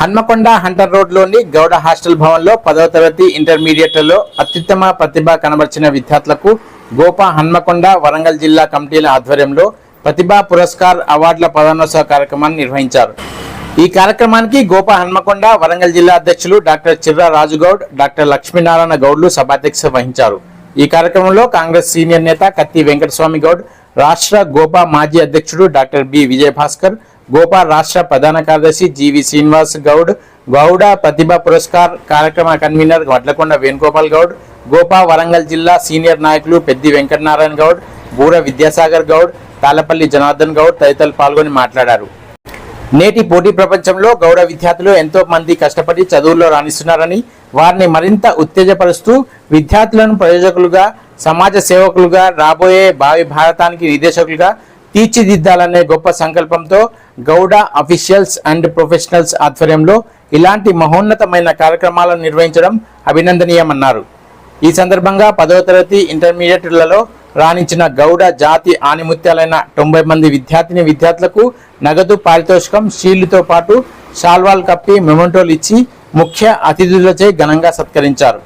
Hanamkonda Hunter రోడ్లోని Gowda hostel భవన్లో పదవ తరగతి ఇంటర్మీడియట్లలో అత్యుత్తమ ప్రతిభ కనబర్చిన విద్యార్థులకు గోపా హన్మకొండ వరంగల్ జిల్లా కమిటీల ఆధ్వర్యంలో ప్రతిభా పురస్కార్ అవార్డుల ప్రధానోత్సవ కార్యక్రమాన్ని నిర్వహించారు. ఈ కార్యక్రమానికి గోపా హన్మకొండ వరంగల్ జిల్లా అధ్యక్షులు డాక్టర్ చిర్రా రాజుగౌడ్ డాక్టర్ లక్ష్మీనారాయణ గౌడ్లు సభాధ్యక్షత వహించారు. ఈ కార్యక్రమంలో కాంగ్రెస్ సీనియర్ నేత కత్తి వెంకటస్వామి గౌడ్ రాష్ట్ర గోపా మాజీ అధ్యక్షుడు డాక్టర్ బి విజయభాస్కర్ గోపాల్ రాష్ట్ర ప్రధాన కార్యదర్శి జీవి శ్రీనివాస్ గౌడ్ గౌడ ప్రతిభ పురస్కార్ కార్యక్రమ కన్వీనర్ వడ్లకొండ వేణుగోపాల్ గౌడ్ గోపా వరంగల్ జిల్లా సీనియర్ నాయకులు పెద్ది వెంకటనారాయణ గౌడ్ బూర విద్యాసాగర్ గౌడ్ తాలపల్లి జనార్దన్ గౌడ్ తదితరులు పాల్గొని మాట్లాడారు. నేటి పోటీ ప్రపంచంలో గౌడ విద్యార్థులు ఎంతో మంది కష్టపడి చదువుల్లో రాణిస్తున్నారని వారిని మరింత ఉత్తేజపరుస్తూ విద్యార్థులను ప్రయోజకులుగా సమాజ సేవకులుగా రాబోయే భావి భారతానికి నిర్దేశకులుగా తీర్చిదిద్దాలనే గొప్ప సంకల్పంతో గౌడ అఫీషియల్స్ అండ్ ప్రొఫెషనల్స్ ఆధ్వర్యంలో ఇలాంటి మహోన్నతమైన కార్యక్రమాలను నిర్వహించడం అభినందనీయమన్నారు. ఈ సందర్భంగా పదవ తరగతి ఇంటర్మీడియట్లలో రాణించిన గౌడ జాతి ఆనిముత్యాలైన తొంభై మంది విద్యార్థిని విద్యార్థులకు నగదు పారితోషికం షీల్డ్తో పాటు షాల్వాల్ కప్పి మెమంటోలు ఇచ్చి ముఖ్య అతిథులచే ఘనంగా సత్కరించారు.